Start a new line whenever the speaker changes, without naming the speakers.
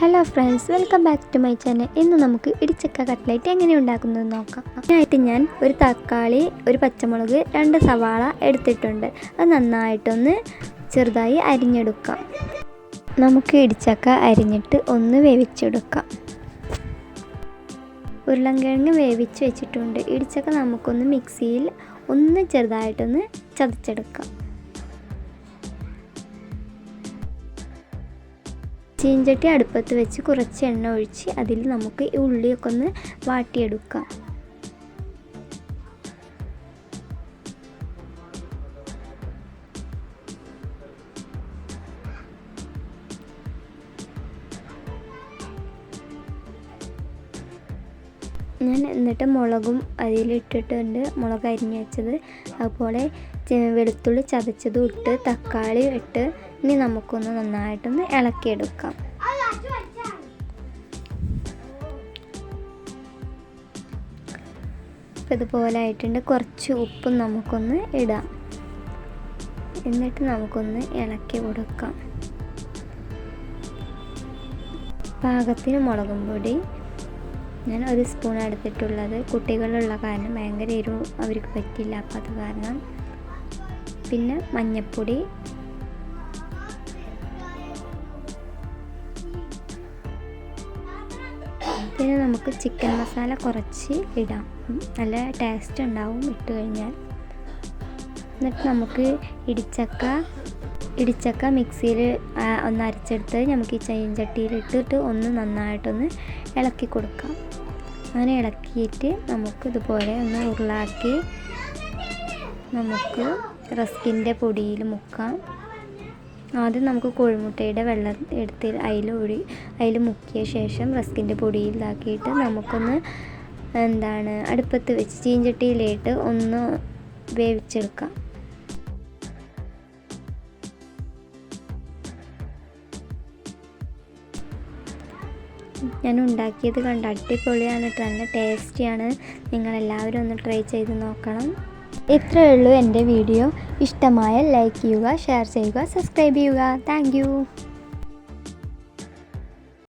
Hello friends welcome back to my channel. ഇന്ന് നമുക്ക് ഇടിച്ചക്ക cutlet എങ്ങനെ ഉണ്ടാക്കുന്നത് നോക്കാം. അതിനായിട്ട് ഞാൻ ഒരു തക്കാളി ഒരു പച്ചമുളക് രണ്ട് സവാള എടുത്തിട്ടുണ്ട്. അത് നന്നായിട്ടൊന്ന് ചെറുതായി അരിഞ്ഞെടുക്കാം. നമുക്ക് ഇടിച്ചക്ക അരിഞ്ഞിട്ട് ഒന്ന് വേവിച്ചെടുക്കാം. ഉരുളൻകിഴങ്ങ് വേവിച്ച് വെച്ചിട്ടുണ്ട്. ഇടിച്ചക്ക നമുക്കൊന്ന് മിക്സിയിൽ ഒന്ന് ചെറുതായിട്ടൊന്ന് ചതച്ചെടുക്കാം. ചീഞ്ചട്ടി അടുപ്പത്ത് വെച്ച് കുറച്ച് എണ്ണ ഒഴിച്ച് അതിൽ നമുക്ക് ഈ ഉള്ളിയൊക്കെ ഒന്ന് വാട്ടിയെടുക്കാം. ഞാൻ എന്നിട്ട് മുളകും അതിലിട്ടിട്ടുണ്ട്. മുളക് അരിഞ്ഞ് വെച്ചത്. അതുപോലെ വെളുത്തുള്ളി ചതച്ചതും ഇട്ട് തക്കാളി ഇട്ട് ഇനി നമുക്കൊന്ന് നന്നായിട്ടൊന്ന് ഇളക്കിയെടുക്കാം. ഇപ്പം ഇതുപോലെ ആയിട്ടുണ്ട്. കുറച്ച് ഉപ്പും നമുക്കൊന്ന് ഇടാം. എന്നിട്ട് നമുക്കൊന്ന് ഇളക്കി കൊടുക്കാം. പാകത്തിന് മുളകും പൊടി ഞാൻ ഒരു സ്പൂൺ എടുത്തിട്ടുള്ളത് കുട്ടികളുള്ള കാരണം ഭയങ്കര എരിവ് അവർക്ക് പറ്റില്ല അപ്പം അത് കാരണം പിന്നെ മഞ്ഞൾപ്പൊടി പിന്നെ നമുക്ക് ചിക്കൻ മസാല കുറച്ച് ഇടാം. നല്ല ടേസ്റ്റ് ഉണ്ടാവും ഇട്ട് കഴിഞ്ഞാൽ. എന്നിട്ട് നമുക്ക് ഇടിച്ചക്ക ഇടിച്ചക്ക മിക്സിയിൽ ഒന്ന് അരച്ചെടുത്ത് നമുക്ക് ഈ ചീഞ്ചട്ടിയിൽ ഇട്ടിട്ട് ഒന്ന് നന്നായിട്ടൊന്ന് ഇളക്കി കൊടുക്കാം. അങ്ങനെ ഇളക്കിയിട്ട് നമുക്ക് ഇതുപോലെ ഒന്ന് ഉരുളാക്കി നമുക്ക് റസ്കിന്റെ പൊടിയിൽ മുക്കാം. ആദ്യം നമുക്ക് കോഴിമുട്ടയുടെ വെള്ളം എടുത്ത് അതിൽ ഒഴി അതിൽ മുക്കിയ ശേഷം റസ്കിന്റെ പൊടിയിലാക്കിയിട്ട് നമുക്കൊന്ന് എന്താണ് അടുപ്പത്ത് വെച്ച് ചീഞ്ചട്ടിയിലിട്ട് ഒന്ന് വേവിച്ചെടുക്കാം. ഞാൻ ഉണ്ടാക്കിയത് കണ്ട് അടിപൊളിയാണ് നല്ല ടേസ്റ്റിയാണ്. നിങ്ങളെല്ലാവരും ഒന്ന് ട്രൈ ചെയ്ത് നോക്കണം. ഇത്രയേ ഉള്ളൂ എന്റെ വീഡിയോ. ഇഷ്ടമായ ലൈക്ക് ചെയ്യുക ഷെയർ ചെയ്യുക സബ്സ്ക്രൈബ് ചെയ്യുക. താങ്ക്